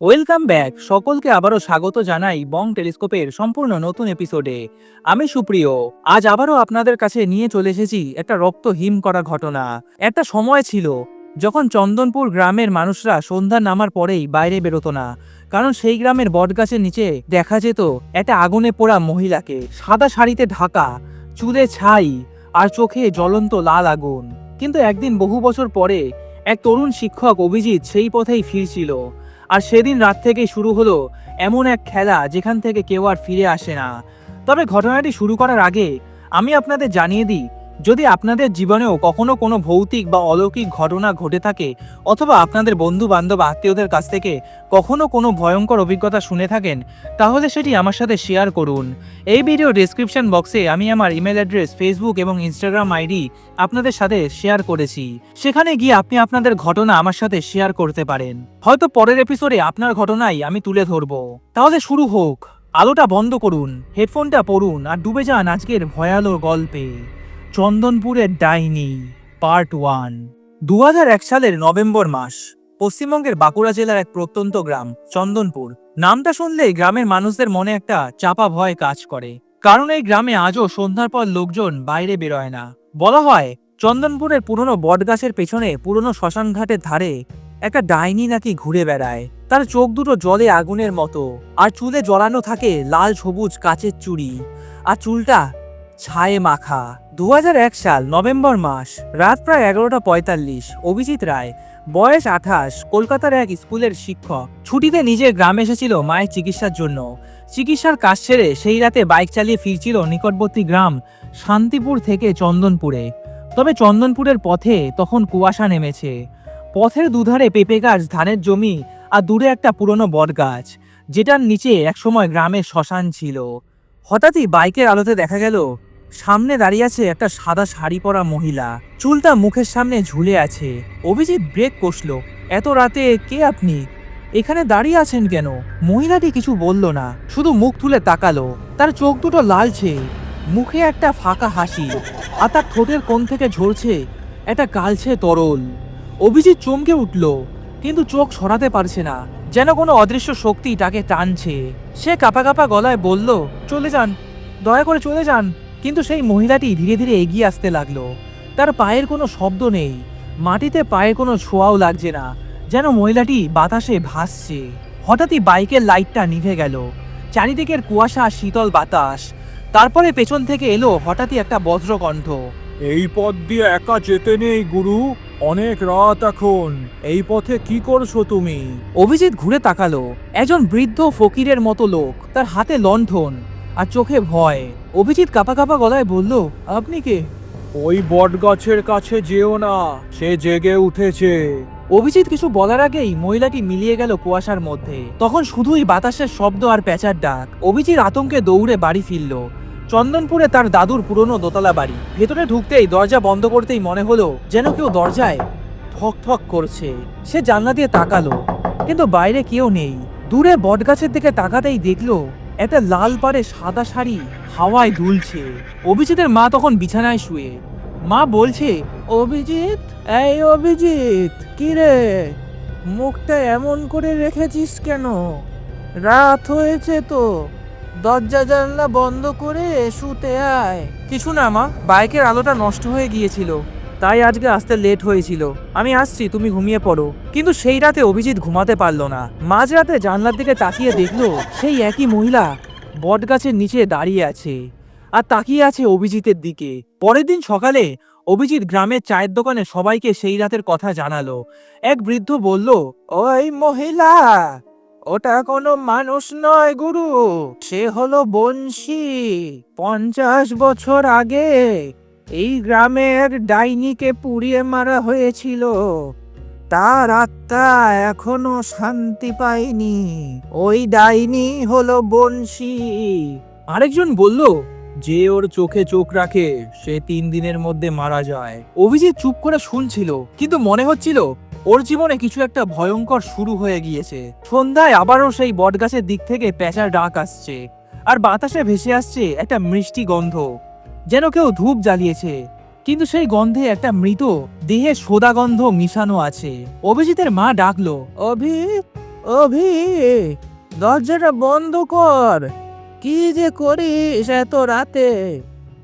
Welcome back. সকলকে আবারও স্বাগত জানাই বং টেলিস্কোপের সম্পূর্ণ নতুন এপিসোডে আমি সুপ্রিয়। আজ আবারও আপনাদের কাছে নিয়ে চলে এসেছি একটা রক্ত হিম করা ঘটনা। একটা সময় ছিল যখন চন্দনপুর গ্রামের মানুষরা সন্ধ্যা নামার পরেই বাইরে বেরোতো না। কারণ সেই গ্রামের বটগাছের নিচে দেখা যেত একটা আগুনে পোড়া মহিলাকে। সাদা শাড়িতে ঢাকা, চুলে ছাই আর চোখে জ্বলন্ত লাল আগুন। কিন্তু একদিন বহু বছর পরে এক তরুণ শিক্ষক অভিজিৎ সেই পথেই ফিরছিল। আর সেদিন রাত থেকেই শুরু হলো এমন এক খেলা যেখান থেকে কেউ আর ফিরে আসে না। তবে ঘটনাটি শুরু করার আগে আমি আপনাদের জানিয়ে দিই যদি আপনাদের জীবনেও কখনো কোনো ভৌতিক বা অলৌকিক ঘটনা ঘটে থাকে, অথবা আপনাদের বন্ধু বান্ধব আত্মীয়দের কাছ থেকে কখনো কোনো ভয়ঙ্কর অভিজ্ঞতা শুনে থাকেন, তাহলে সেটি আমার সাথে শেয়ার করুন। এই ভিডিও ডেসক্রিপশন বক্সে আমি আমার ইমেল অ্যাড্রেস ফেসবুক এবং ইনস্টাগ্রাম আইডি আপনাদের সাথে শেয়ার করেছি। সেখানে গিয়ে আপনি আপনাদের ঘটনা আমার সাথে শেয়ার করতে পারেন। হয়তো পরের এপিসোডে আপনার ঘটনাই আমি তুলে ধরবো। তাহলে শুরু হোক। আলোটা বন্ধ করুন হেডফোনটা পড়ুন, আর ডুবে যান আজকের ভয়ালো গল্পে। চন্দনপুরের ডাইনি, পার্ট ওয়ান দু এক সালের নভেম্বর মাস, পশ্চিমবঙ্গের বাঁকুড়া জেলার এক প্রত্যন্ত গ্রাম, চন্দনপুর। নামটা শুনলেই গ্রামের মানুষদের মনে একটা চাপা ভয় কাজ করে। কারণ এই গ্রামে আজও সন্ধ্যার পর লোকজন বাইরে বেরোয় না। বলা হয়, চন্দনপুরের পুরনো বটগাছের পেছনে পুরনো শ্মশান ঘাটের ধারে একটা ডাইনি নাকি ঘুরে বেড়ায়। তার চোখ দুটো জলে আগুনের মতো, আর চুলে জড়ানো থাকে লাল সবুজ কাচের চুড়ি, আর চুলটা ছায়ে মাখা। দু হাজার এক সাল নভেম্বর মাস, রাত প্রায় এগারোটা পঁয়তাল্লিশ, অভিজিৎ রায়, বয়স আঠাশ, কলকাতার এক স্কুলের শিক্ষক। ছুটিতে নিজের গ্রামে এসেছিল মায়ের চিকিৎসার জন্য। চিকিৎসার কাজ সেরে সেই রাতে বাইক চালিয়ে ফিরছিল নিকটবর্তী গ্রাম শান্তিপুর থেকে চন্দনপুরে। তবে চন্দনপুরের পথে তখন কুয়াশা নেমেছে। পথের দুধারে পেঁপে গাছ, ধানের জমি আর দূরে একটা পুরনো বটগাছ, যেটার নিচে একসময় গ্রামের শ্মশান ছিল। হঠাৎই বাইকের আলোতে দেখা গেল সামনে দাঁড়িয়ে আছে একটা সাদা শাড়ি পরা মহিলা। চুলটা মুখের সামনে ঝুলে আছে। অভিজিৎ ব্রেক কষল, এত রাতে কে আপনি? এখানে দাঁড়িয়ে আছেন কেন? মহিলাটি কিছু বলল না, শুধু মুখ তুলে তাকালো। তার চোখ দুটো লালছে মুখে একটা ফাঁকা হাসি, আর তার ঠোঁটের কোণ থেকে ঝরছে একটা কালছে তরল। অভিজিৎ চমকে উঠল, কিন্তু চোখ সরাতে পারছে না, যেন কোনো অদৃশ্য শক্তি তাকে টানছে। সে কাপা কাপা গলায় বলল, চলে যান, দয়া করে চলে যান। কিন্তু সেই মহিলাটি ধীরে ধীরে এগিয়ে আসতে লাগল। তার পায়ের কোনো শব্দ নেই। মাটিতে পায়ের কোনো ছোঁয়াও লাগছে না যেন মহিলাটি বাতাসে ভাসছে। হঠাৎই বাইকের লাইটটা নিভে গেল। চারিদিকের কুয়াশা শীতল বাতাস। তারপরে পেছন থেকে এলো হঠাৎই একটা বজ্রকণ্ঠ। এই পথ দিয়ে একা যেতে নেই গুরু। অনেক রাত এখন। এই পথে কি করছ তুমি? অভিজিৎ ঘুরে তাকালো। একজন বৃদ্ধ ফকিরের মতো লোক। তার হাতে লণ্ঠন। আর চোখে ভয়। অভিজিৎ কাপা কাপা গলায় বলল আপনি কে? ওই বটগাছের কাছে যেও না সে জেগে উঠেছে। অভিজিৎ কিছু বলার আগেই মহিলাটি মিলিয়ে গেল কুয়াশার মধ্যে। তখন শুধুই বাতাসের শব্দ আর পেঁচার ডাক। অভিজিৎ আতঙ্কে দৌড়ে বাড়ি ফিরল। চন্দনপুরে তার দাদুর পুরনো দোতলা বাড়ি। ভেতরে ঢুকতেই দরজা বন্ধ করতেই মনে হলো যেন কেউ দরজায় ঠক ঠক করছে। সে জানলা দিয়ে তাকালো কিন্তু বাইরে কেউ নেই। দূরে বটগাছের দিকে তাকাতেই দেখল একটা লাল পাড়ে সাদা শাড়ি হাওয়ায় দুলছে। অভিজিতের মা তখন বিছানায় শুয়ে। মা বলছে, অভিজিৎ, এই অভিজিৎ, কি রে? মুখটা এমন করে রেখেছিস কেন? রাত হয়েছে তো। দরজা জানলা বন্ধ করে শুতে আয়। কিছু না মা, বাইকের আলোটা নষ্ট হয়ে গিয়েছিল। তাই আজকে আসতে লেট হয়েছিল। আমি আসছি, তুমি ঘুমিয়ে পড়ো। কিন্তু সেই রাতে অভিজিৎ ঘুমাতে পারল না। মাঝরাতে জানলার দিকে তাকিয়ে দেখল সেই একই মহিলা বটগাছের নিচে দাঁড়িয়ে আছে। আর তাকিয়ে আছে অভিজিতের দিকে। পরের দিন সকালে অভিজিৎ গ্রামের চায়ের দোকানে সবাইকে সেই রাতের কথা জানালো। এক বৃদ্ধ বলল, ওই মহিলা, ওটা কোনো মানুষ নয় গুরু। সে হলো বংশী। পঞ্চাশ বছর আগে এই গ্রামের ডাইনিকে পুড়িয়ে মারা হয়েছিল। তার আত্মা এখনও শান্তি পায়নি। ওই ডাইনি হলো বংশী আরেকজন বলল, যে ওর চোখে চোখ রাখে, সে তিন দিনের মধ্যে মারা যায়। অভিজিৎ চুপ করে শুনছিল, কিন্তু মনে হচ্ছিল, ওর জীবনে কিছু একটা ভয়ঙ্কর শুরু হয়ে গিয়েছে। সন্ধ্যায় আবারও সেই বটগাছের দিক থেকে পেঁচার ডাক আসছে, আর বাতাসে ভেসে আসছে একটা মিষ্টি গন্ধ। যেন কেউ ধূপ জ্বালিয়েছে। কিন্তু সেই গন্ধে একটা মৃত দেহে সোদা গন্ধ মিশানো আছে। অভিজিতের মা ডাকলো, অভি অভি, দরজাটা বন্ধ কর। কি যে করিস এত রাতে?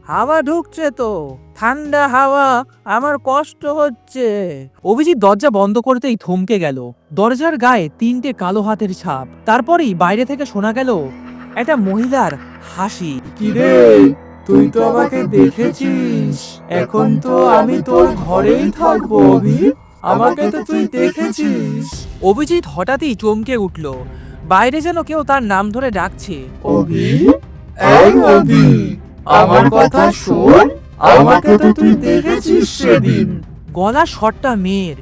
হাওয়া ঢুকছে তো, ঠান্ডা হাওয়া, আমার কষ্ট হচ্ছে। অভিজিৎ দরজা বন্ধ করতেই থমকে গেল। দরজার গায়ে তিনটে কালো হাতের ছাপ। তারপরেই বাইরে থেকে শোনা গেল, একটা মহিলার হাসি। কিরে তুই তো আমাকে দেখেছিস। এখন তো আমি তোর ঘরেই থাকব অভি। আমাকে তো তুই দেখেছিস। অভিজিৎ হঠাৎই চমকে উঠল। বাইরে যেন কেউ তার নাম ধরে ডাকছে। অভি? এই অভি আমার কথা শোন। আমাকে তো তুই দেখেছিস সেদিন। গলা শটটা মেয়ের।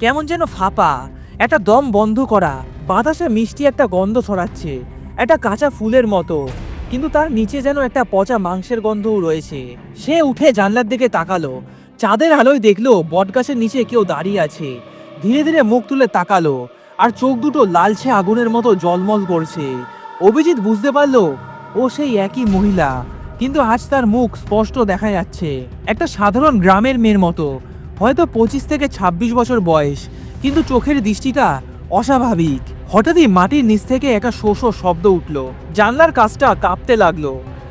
কেমন যেন ফাঁপা। একটা দম বন্ধ করা। বাতাসে মিষ্টি একটা গন্ধ ছড়াচ্ছে। একটা কাঁচা ফুলের মতো। কিন্তু তার নিচে যেন একটা পচা মাংসের গন্ধও রয়েছে। সে উঠে জানলার দিকে তাকালো। চাঁদের আলোয় দেখল, বটগাছের নিচে কেউ দাঁড়িয়ে আছে। ধীরে ধীরে মুখ তুলে তাকালো আর চোখ দুটো লালচে আগুনের মতো জলমল করছে। অভিজিৎ বুঝতে পারল, ও সেই একই মহিলা। কিন্তু আজ তার মুখ স্পষ্ট দেখা যাচ্ছে। একটা সাধারণ গ্রামের মেয়ের মতো। হয়তো পঁচিশ থেকে ২৬ বছর বয়স। কিন্তু চোখের দৃষ্টিটা অস্বাভাবিক। হঠাৎই মাটির নিচ থেকে একটা শো শো শব্দ উঠল। জানলার কাজটা কাঁপতে লাগল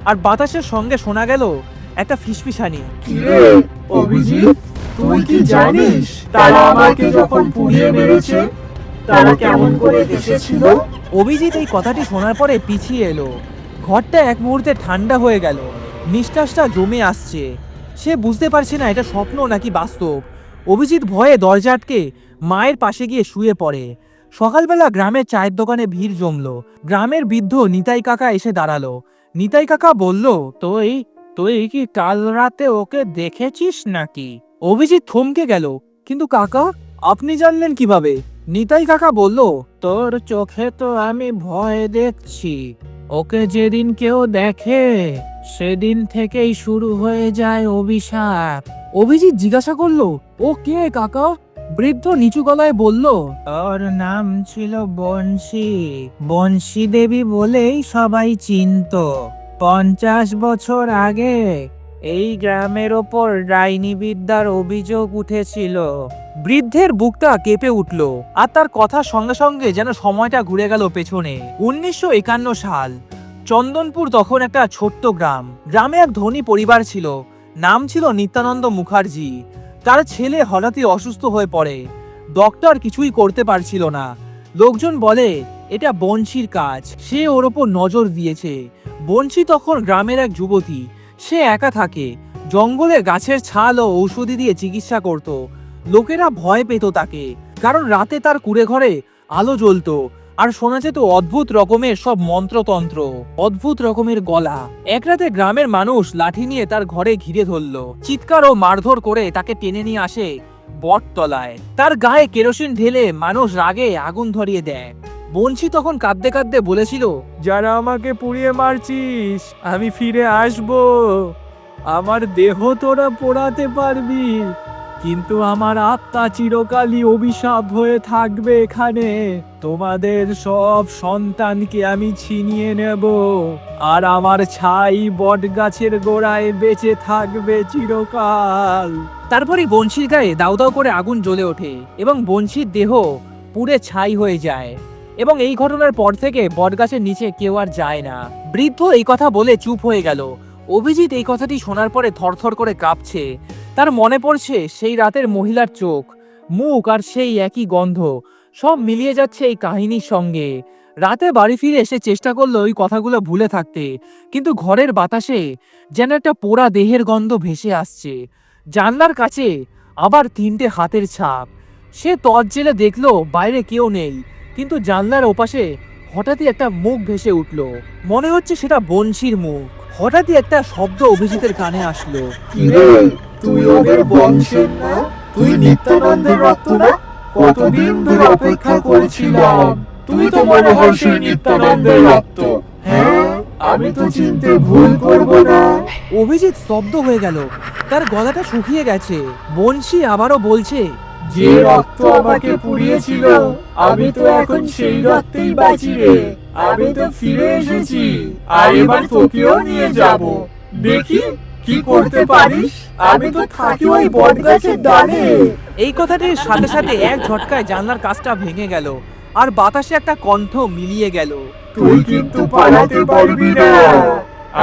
আর বাতাসের সঙ্গে শোনা গেল একটা ফিসফিসানি। অভিজিৎ তুই কি জানিস তারা আমাকে যখন পুড়িয়ে মেরেছে তারা কেমন করে এসেছিল? অভিজিৎ এই কথাটি শোনার পরে পিছিয়ে এলো। ঘরটা এক মুহূর্তে ঠান্ডা হয়ে গেল। নিঃশ্বাসটা জমে আসছে। সে বুঝতে পারছে না এটা স্বপ্ন নাকি বাস্তব। অভিজিৎ ভয়ে দরজা আটকে মায়ের পাশে গিয়ে শুয়ে পড়ে। সকালবেলা গ্রামের চায়ের দোকানে ভিড় জমলো। গ্রামের বৃদ্ধ নিতাই কাকা এসে দাঁড়াল। নিতাই কাকা বলল, তুই তুই কি কাল রাতে ওকে দেখেছিস নাকি? অভিজিৎ থমকে গেল। কিন্তু কাকা, আপনি জানলেন কীভাবে? নিতাই কাকা বলল, তোর চোখে তো আমি ভয় দেখছি। ওকে যেদিন কেউ দেখে, সেদিন থেকেই শুরু হয়ে যায় অভিশাপ। অভিজিৎ জিজ্ঞাসা করল, ও কে কাকা? বৃদ্ধ নিচু গলায় বলল ওর নাম ছিল বংশী বংশী দেবী বলেই সবাই চিনত। পঞ্চাশ বছর আগে এই গ্রামের ওপর ডাইনি বিদ্যার অভিযোগ উঠেছিল। বৃদ্ধের বুকটা কেঁপে উঠল আর তার কথার সঙ্গে সঙ্গে যেন সময়টা ঘুরে গেল পেছনে। উনিশশো একান্ন সাল, চন্দনপুর তখন একটা ছোট্ট গ্রাম। গ্রামে এক ধনী পরিবার ছিল। নাম ছিল নিত্যানন্দ মুখার্জি। তার ছেলে হঠাৎই অসুস্থ হয়ে পড়ে। ডক্টর কিছুই করতে পারছিল না। লোকজন বলে, এটা বংশীর কাজ। সে ওর ওপর নজর দিয়েছে। বংশী তখন গ্রামের এক যুবতী। সে একা থাকে। জঙ্গলে গাছের ছাল ও ঔষধি দিয়ে চিকিৎসা করত। লোকেরা ভয় পেত তাকে। কারণ রাতে তার কুড়ে ঘরে আলো জ্বলতো। আর শোনা যেত অদ্ভুত রকমের সব মন্ত্রতন্ত্র, অদ্ভুত রকমের গলা। এক রাতে গ্রামের মানুষ লাঠি নিয়ে তার ঘরে ঘিরে ধরল। চিৎকার ও মারধর করে তাকে টেনে নিয়ে আসে বটতলায়। তার গায়ে কেরোসিন ঢেলে মানুষ রাগে আগুন ধরিয়ে দেয়। বংশী তখন কাঁদতে কাঁদতে বলেছিল, যারা আমাকে পুড়িয়ে মারছিস, আমি ফিরে আসব। আমার দেহ তোরা পোড়াতে পারবি। কিন্তু আমার আত্মা চিরকালই অভিশাপ হয়ে থাকবে এখানে। তোমাদের সব সন্তানকে আমি ছিনিয়ে নেব। আর আমার ছাই বট গাছের গোড়ায় বেঁচে থাকবে চিরকাল। তারপরই বংশীর গায়ে দাউ দাউ করে আগুন জ্বলে ওঠে এবং বংশীর দেহ পুড়ে ছাই হয়ে যায়। এবং এই ঘটনার পর থেকে বটগাছের নিচে কেউ আর যায় না। বৃদ্ধ এই কথা বলে চুপ হয়ে গেল। অভিজিৎ এই কথাটি শোনার পরে থরথর করে কাঁপছে। তার মনে পড়ছে সেই রাতের মহিলার চোখ, মুখ আর সেই একই গন্ধ। সব মিলিয়ে যাচ্ছে এই কাহিনীর সঙ্গে। রাতে বাড়ি ফিরে এসে চেষ্টা করল ওই কথাগুলো ভুলে থাকতে, কিন্তু ঘরের বাতাসে যেন একটা পোড়া দেহের গন্ধ ভেসে আসছে। জানলার কাছে আবার তিনটে হাতের ছাপ। সে তজ জেলে দেখল বাইরে কেউ নেই, কিন্তু জানলার ওপাশে হঠাৎই একটা মুখ ভেসে উঠল। মনে হচ্ছে সেটা বংশীর মুখ। হঠাৎই একটা শব্দ অভিজিতের কানে আসলো। তুই ওদের বংশের না? তুই নিত্যানন্দের রক্ত না? কতদিন ধরে অপেক্ষা করেছিলাম? তুই তো মনে হয় সেই নিত্যানন্দের রক্ত। হ্যাঁ আমি তো চিনতে ভুল করব না। অভিজিৎ স্তব্ধ হয়ে গেল। তার গলাটা শুকিয়ে গেছে। বংশী আবারও বলছে যে রক্ত আমাকে পুড়িয়েছিল আমি তো এখন সেই রক্তেই বাঁচি রে। আমি তো ফিরে এসেছি আর এবার তোকেও নিয়ে যাব। দেখি কি করতে পারিস। আমি তো থাকি ওই বট গাছের ডালে। এই কথাটির সাথে সাথে এক ঝটকায় জানলার কাজটা ভেঙে গেল আর বাতাসে একটা কণ্ঠ মিলিয়ে গেল। তুই কিন্তু পালাতে পারবি না।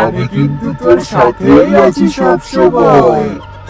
আমি কিন্তু তোর সাথেই আছি সব সময়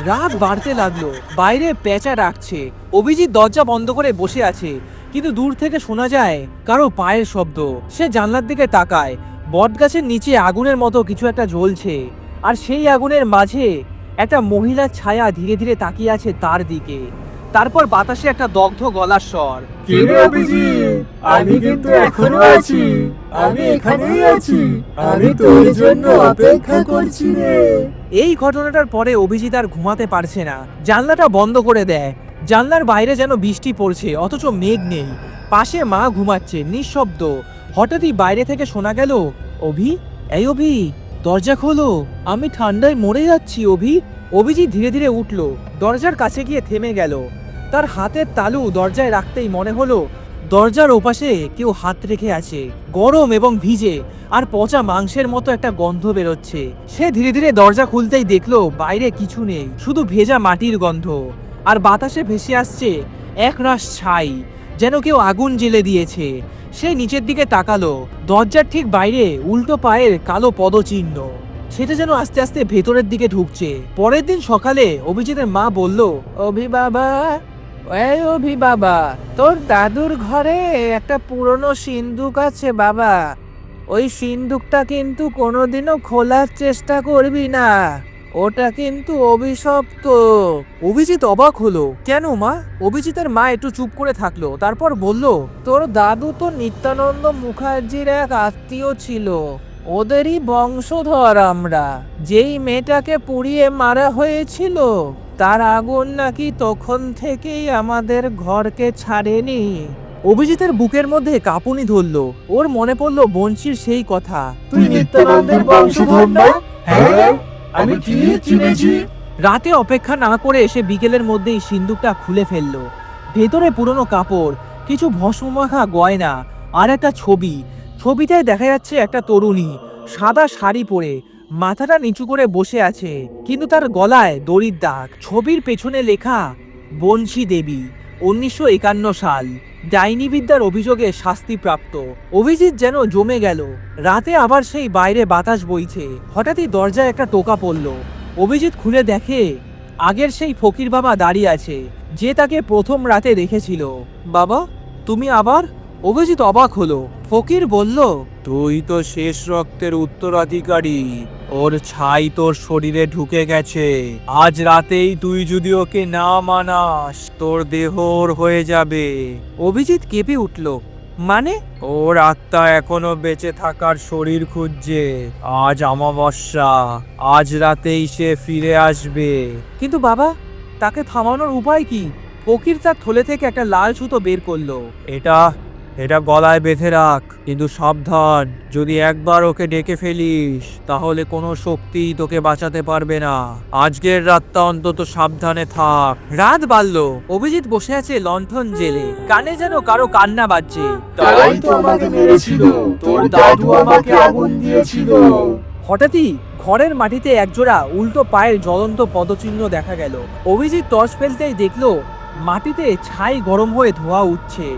রাত বাড়তে লাগল। বাইরে পেঁচা রাখছে অভিজিৎ দরজা বন্ধ করে বসে আছে। কিন্তু দূর থেকে শোনা যায়, কারও পায়ের শব্দ। সে জানলার দিকে তাকায়। বট গাছের নিচে আগুনের মতো কিছু একটা জ্বলছে। আর সেই আগুনের মাঝে একটা মহিলার ছায়া ধীরে ধীরে তাকিয়ে আছে তার দিকে। তারপর বাতাসে একটা দগ্ধ গলার স্বর। কে রে অভিজিৎ? আমি কিন্তু এখনও আছি। আমি এখানেই আছি। আমি তোর জন্য অপেক্ষা করছি রে। এই ঘটনাটার পরে অভিজিৎ আর ঘুমাতে পারছে না। জানলাটা বন্ধ করে দেয়। জানলার বাইরে যেন বৃষ্টি পড়ছে অথচ মেঘ নেই। পাশে মা ঘুমাচ্ছে নিঃশব্দ। হঠাৎই বাইরে থেকে শোনা গেল অভি? এই অভি দরজা খোলো। আমি ঠান্ডায় মরে যাচ্ছি অভি। অভিজিৎ ধীরে ধীরে উঠল, দরজার কাছে গিয়ে থেমে গেল। তার হাতের তালু দরজায় রাখতেই মনে হলো, দরজার ওপাশে কেউ হাত রেখে আছে, গরম এবং ভিজে, আর পচা মাংসের মতো একটা গন্ধ বেরোচ্ছে। সে ধীরে ধীরে দরজা খুলতেই দেখল, বাইরে কিছু নেই, শুধু ভেজা মাটির গন্ধ। আর বাতাসে ভেসে আসছে এক রাশ ছাই, যেন কেউ আগুন জ্বেলে দিয়েছে। সে নিচের দিকে তাকালো, দরজার ঠিক বাইরে উল্টো পায়ের কালো পদচিহ্ন। সেটা যেন আস্তে আস্তে ভেতরের দিকে ঢুকছে। পরের দিন সকালে অভিজিতের মা বলল, অভি বাবা অভি বাবা, তোর দাদুর ঘরে একটা পুরনো সিন্দুক আছে বাবা। ওই সিন্দুকটা কিন্তু কোনোদিনও খোলার চেষ্টা করবি না। ওটা কিন্তু অভিশপ্ত। অভিজিৎ অবাক হলো। কেন মা? অভিজিতের মা একটু চুপ করে থাকল, তারপর বলল, তোর দাদু তো নিত্যানন্দ মুখার্জির এক আত্মীয় ছিল। ওদেরই বংশধর আমরা। যেই মেয়েটাকে পুড়িয়ে মারা হয়েছিল তার আগুন নাকি তখন থেকেই আমাদের ঘরকে ছাড়েনি। অভিজিতের বুকের মধ্যে কাঁপুনি ধরলো। ওর মনে পড়ল বঞ্চির সেই কথা। তুই নিত্যানন্দের বংশধর না? হ্যাঁ আমি ঠিক চিনেছি? রাতে অপেক্ষা না করে এসে বিকেলের মধ্যেই সিন্দুকটা খুলে ফেলল। ভেতরে পুরনো কাপড় কিছু ভস্মমাখা গয়না আর একটা ছবি। ছবিটায় দেখা যাচ্ছে একটা তরুণী সাদা শাড়ি পরে, মাথাটা নিচু করে বসে আছে, কিন্তু তার গলায় দড়ির দাগ। ছবির পেছনে লেখা বংশী দেবী, উনিশশো একান্ন সাল, ডাইনি বিদ্যার অভিযোগে শাস্তিপ্রাপ্ত অভিজিৎ যেন জমে গেল। রাতে আবার সেই বাইরে বাতাস বইছে। হঠাৎই দরজায় একটা টোকা পড়ল। অভিজিৎ খুলে দেখে, আগের সেই ফকির বাবা দাঁড়িয়ে আছে, যে তাকে প্রথম রাতে দেখেছিল। বাবা, তুমি আবার অভিজিৎ অবাক হলো। ফকির বলল তুই তো শেষ রক্তের উত্তরাধিকারী। ওর ছাই তোর শরীরে ঢুকে গেছে। আজ রাতেই তুই যদি ওকে না মানাস তোর দেহ ওর হয়ে যাবে। অভিজিৎ কেঁপে উঠল। মানে? ওর আত্মা এখনও বেঁচে থাকার শরীর খুঁজছে। আজ অমাবস্যা। আজ রাতেই সে ফিরে আসবে। কিন্তু বাবা তাকে থামানোর উপায় কি? ফকির তার থলে থেকে একটা লাল সুতো বের করল। এটা এটা গলায় বেঁধে রাখ কিন্তু সাবধান। যদি একবার ওকে ডেকে ফেলিস তাহলে কোনো শক্তি তোকে বাঁচাতে পারবে না। আজকের রাতটা অন্তত সাবধানে থাক। রাত বাড়ল। অভিজিৎ বসে আছে লণ্ঠন জেলে। কানে যেন কারও কান্না বাজছে। তারাই তো আমাকে মেরেছিল। তোর দাদু আমাকে আগুন দিয়েছিল। হঠাৎই ঘরের মাটিতে একজোড়া উল্টো পায়ের জ্বলন্ত পদচিহ্ন দেখা গেল। অভিজিৎ টর্চ ফেলতেই দেখল মাটিতে ছাই গরম হয়ে ধোয়া উঠছে।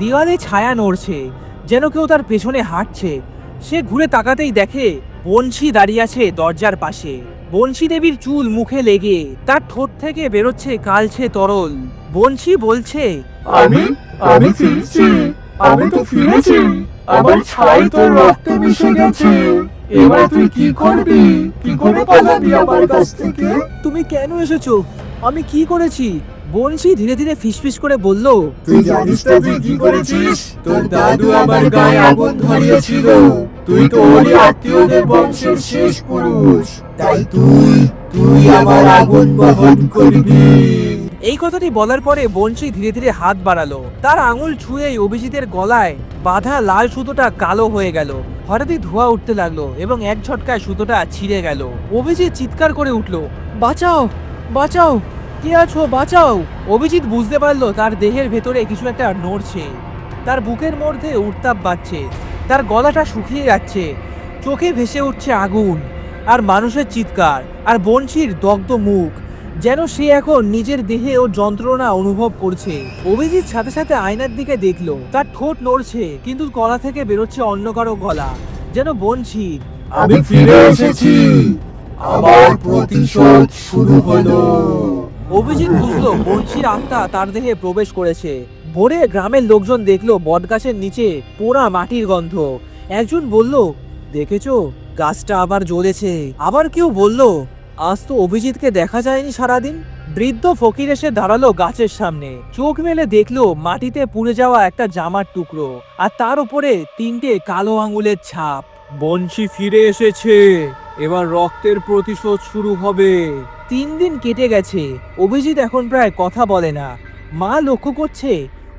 দেওয়ালে ছায়া নড়ছে যেন কেউ তার পেছনে হাঁটছে। সে ঘুরে তাকাতেই দেখে বংশী দাঁড়িয়ে আছে দরজার পাশে। বংশী দেবীর চুল মুখে লেগে তার ঠোঁট থেকে বেরোচ্ছে কালছে তরল। বংশী বলছে আমি আমি ফিরছি আমি তো ফিরেছি আমার ছাই তোর রক্তে মিশে গেছে। এবার তুই কি করবি? কি করে পালাবি আমার কাছ থেকে? তুমি কেন এসেছ? আমি কি করেছি? বংশী ধীরে ধীরে ফিসফিস করে বলল তুই জানিস না তুই কি করেছিস? তোর দাদু আমার গায়ে আগুন ধরিয়েছিল। তুই তো ওরই আত্মীয়দের বংশের শেষ পুরুষ। তাই তুই তুই আমার আগুন বহন করবি। এই কথাটি বলার পরে বংশী ধীরে ধীরে হাত বাড়ালো। তার আঙুল ছুঁয়েই অভিজিতের গলায় বাঁধা লাল সুতোটা কালো হয়ে গেল। হঠাৎই ধোঁয়া উঠতে লাগল এবং এক ঝটকায় সুতোটা ছিঁড়ে গেল। অভিজিৎ চিৎকার করে উঠল বাঁচাও বাঁচাও। কে আছো? বাঁচাও। অভিজিৎ বুঝতে পারল তার দেহের ভেতরে কিছু একটা নড়ছে। তার বুকের মধ্যে উত্তাপ বাড়ছে। তার গলাটা শুকিয়ে যাচ্ছে। চোখে ভেসে উঠছে আগুন আর মানুষের চিৎকার আর বংশীর দগ্ধ মুখ, যেন সে এখন নিজের দেহে ও যন্ত্রণা অনুভব করছে। অভিজিৎ সাথে সাথে আয়নার দিকে দেখল। তার ঠোঁট নড়ছে, কিন্তু গলা থেকে বেরোচ্ছে অন্য কারও গলা, যেন বঞ্চিত আমি ফিরে এসেছি। আমার প্রতিশোধ শুরু হলো। অভিজিৎ বুঝলো বংশীর আত্মা তার দেহে প্রবেশ করেছে। ভোরে গ্রামের লোকজন দেখল বটগাছের নিচে পোড়া মাটির গন্ধ। একজন বলল, দেখেছ? গাছটা আবার জ্বলেছে। আবার কেউ বলল, আজ তো অভিজিৎকে দেখা যায়নি সারাদিন। বৃদ্ধ ফকির এসে দাঁড়াল গাছের সামনে। চোখ মেলে দেখল মাটিতে পুড়ে যাওয়া একটা জামার টুকরো আর তার উপরে তিনটে কালো আঙুলের ছাপ। বংশী ফিরে এসেছে। এবার রক্তের প্রতিশোধ শুরু হবে। তিন দিন কেটে গেছে। অভিজিৎ এখন প্রায় কথা বলে না। মা লক্ষ্য করছে,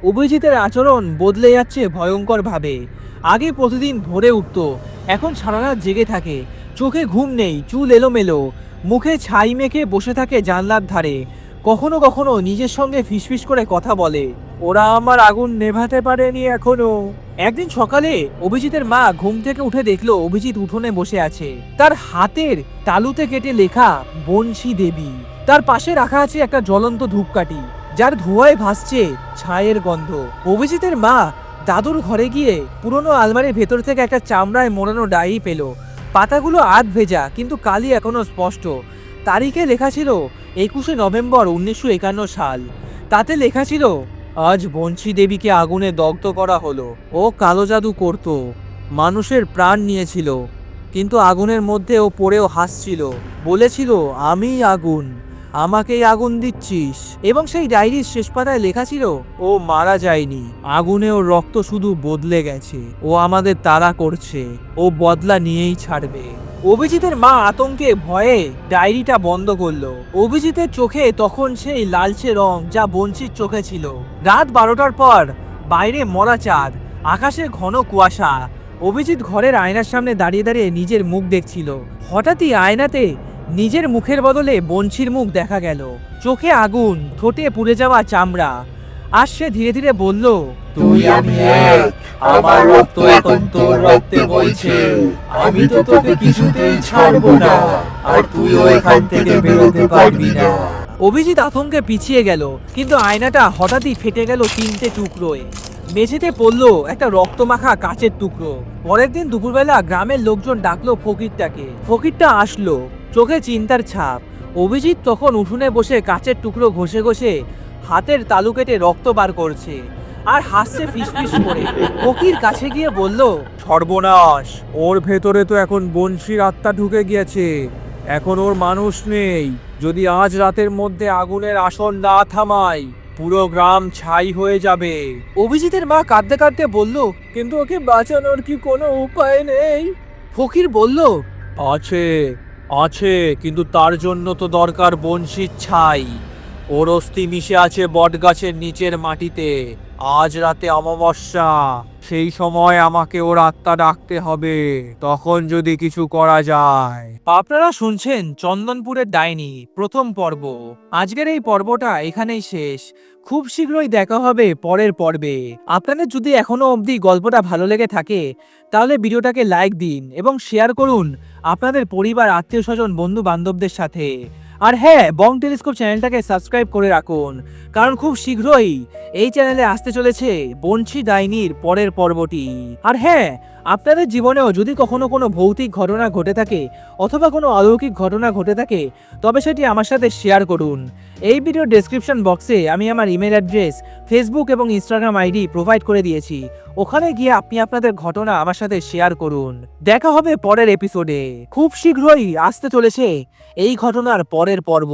অভিজিতের আচরণ বদলে যাচ্ছে ভয়ঙ্কর ভাবে আগে প্রতিদিন ভোরে উঠতো, এখন সারা রাত জেগে থাকে। চোখে ঘুম নেই, চুল এলোমেলো। মুখে ছাই মেখে বসে থাকে জানলার ধারে। কখনো কখনো নিজের সঙ্গে ফিসফিস করে কথা বলে, ওরা আমার আগুন নেভাতে পারেনি এখনও। একদিন সকালে অভিজিতের মা ঘুম থেকে উঠে দেখল অভিজিৎ উঠোনে বসে আছে। তার হাতের তালুতে কেটে লেখা বংশী দেবী। তার পাশে রাখা আছে একটা জ্বলন্ত ধূপকাঠি, যার ধোঁয়ায় ভাসছে ছায়ের গন্ধ। অভিজিতের মা দাদুর ঘরে গিয়ে পুরনো আলমারির ভেতর থেকে একটা চামড়ায় মোড়ানো ডায়েরি পেল। পাতাগুলো আধ ভেজা, কিন্তু কালি এখনও স্পষ্ট। তারিখে লেখা ছিল একুশে নভেম্বর উনিশশো একান্ন সাল। তাতে লেখা ছিল আজ বংশী দেবীকে আগুনে দগ্ধ করা হলো। ও কালো জাদু করত। মানুষের প্রাণ নিয়েছিল। কিন্তু আগুনের মধ্যে ও পড়েও হাসছিল। বলেছিল আমি আগুন। আমাকেই আগুন দিচ্ছিস। এবং সেই ডায়েরির শেষ পাতায় লেখা ছিল, ও মারা যায়নি। আগুনে ওর রক্ত শুধু বদলে গেছে। ও আমাদের তাড়া করছে। ও বদলা নিয়েই ছাড়বে। অভিজিতের মা আতঙ্কে ভয়ে ডায়েরিটা বন্ধ করল। অভিজিতের চোখে তখন সেই লালচে রং যা বঞ্চিত চোখে ছিল। রাত বারোটার পর বাইরে মরা চাঁদ, আকাশে ঘন কুয়াশা। অভিজিৎ ঘরের আয়নার সামনে দাঁড়িয়ে দাঁড়িয়ে নিজের মুখ দেখছিল। হঠাৎই আয়নাতে নিজের মুখের বদলে বঞ্চির মুখ দেখা গেল। চোখে আগুন, ঠোঁটে পুড়ে যাওয়া চামড়া। আর সে ধীরে ধীরে বলল তুই আমি এক আমার রক্ত এখন তোর রক্তে বইছে। আমি তো তোকে কিছুতেই ছাড়বো না আর তুইও এখান থেকে বেরোতে পারবি না। অভিজিৎ আতঙ্কে পিছিয়ে গেল কিন্তু আয়নাটা হঠাৎই ফেটে গেল তিনটে টুকরোয়। মেঝেতে পড়ল একটা রক্তমাখা কাচের টুকরো। পরের দিন দুপুরবেলা গ্রামের লোকজন ডাকলো ফকিরটাকে। ফকিরটা আসলো চোখে চিন্তার ছাপ। অভিজিৎ তখন উঠোনে বসে কাচের টুকরো ঘষে ঘষে হাতের তালু কেটে রক্ত বার করছে। আর হাসছে ফিসফিস করে। ফকির কাছে গিয়ে বলল সর্বনাশ! ওর ভেতরে তো এখন বংশীর আত্মা ঢুকে গিয়েছে। এখন ওর মানুষ নেই। যদি আজ রাতের মধ্যে আগুনের আসন না থামাই পুরো গ্রাম ছাই হয়ে যাবে। অভিজিতের মা কাঁদতে কাঁদতে বলল কিন্তু ওকে বাঁচানোর কি কোনো উপায় নেই? ফকির বলল আছে আছে কিন্তু তার জন্য তো দরকার বংশীর ছাই। ওর অস্থি মিশে আছে বটগাছের নিচের মাটিতে। আজ রাতে অমাবস্যা, সেই সময় আমাকে ওর আত্মা ডাকতে হবে। তখন যদি কিছু করা যায়। আপনারা শুনছেন চন্দনপুরের ডাইনি, প্রথম পর্ব। আজকের এই পর্বটা এখানেই শেষ। খুব শীঘ্রই দেখা হবে পরের পর্বে। আপনাদের যদি এখনও অবধি গল্পটা ভালো লেগে থাকে, তাহলে ভিডিওটাকে লাইক দিন এবং শেয়ার করুন আপনাদের পরিবার আত্মীয় স্বজন বন্ধু বান্ধবদের সাথে। আর হ্যাঁ বং টেলিস্কোপ চ্যানেলটাকে সাবস্ক্রাইব করে রাখুন, কারণ খুব শীঘ্রই এই চ্যানেলে আসতে চলেছে বঞ্শী ডাইনির পরের পর্বটি। আর হ্যাঁ আপনাদের জীবনেও যদি কখনো কোনো ভৌতিক ঘটনা ঘটে থাকে অথবা কোনো অলৌকিক ঘটনা ঘটে থাকে, তবে সেটি আমার সাথে শেয়ার করুন। এই ভিডিওর ডেসক্রিপশন বক্সে আমি আমার ইমেল অ্যাড্রেস ফেসবুক এবং ইনস্টাগ্রাম আইডি প্রোভাইড করে দিয়েছি। ওখানে গিয়ে আপনি আপনাদের ঘটনা আমার সাথে শেয়ার করুন। দেখা হবে পরের এপিসোডে খুব শীঘ্রই আসতে চলেছে এই ঘটনার পরের পর্ব।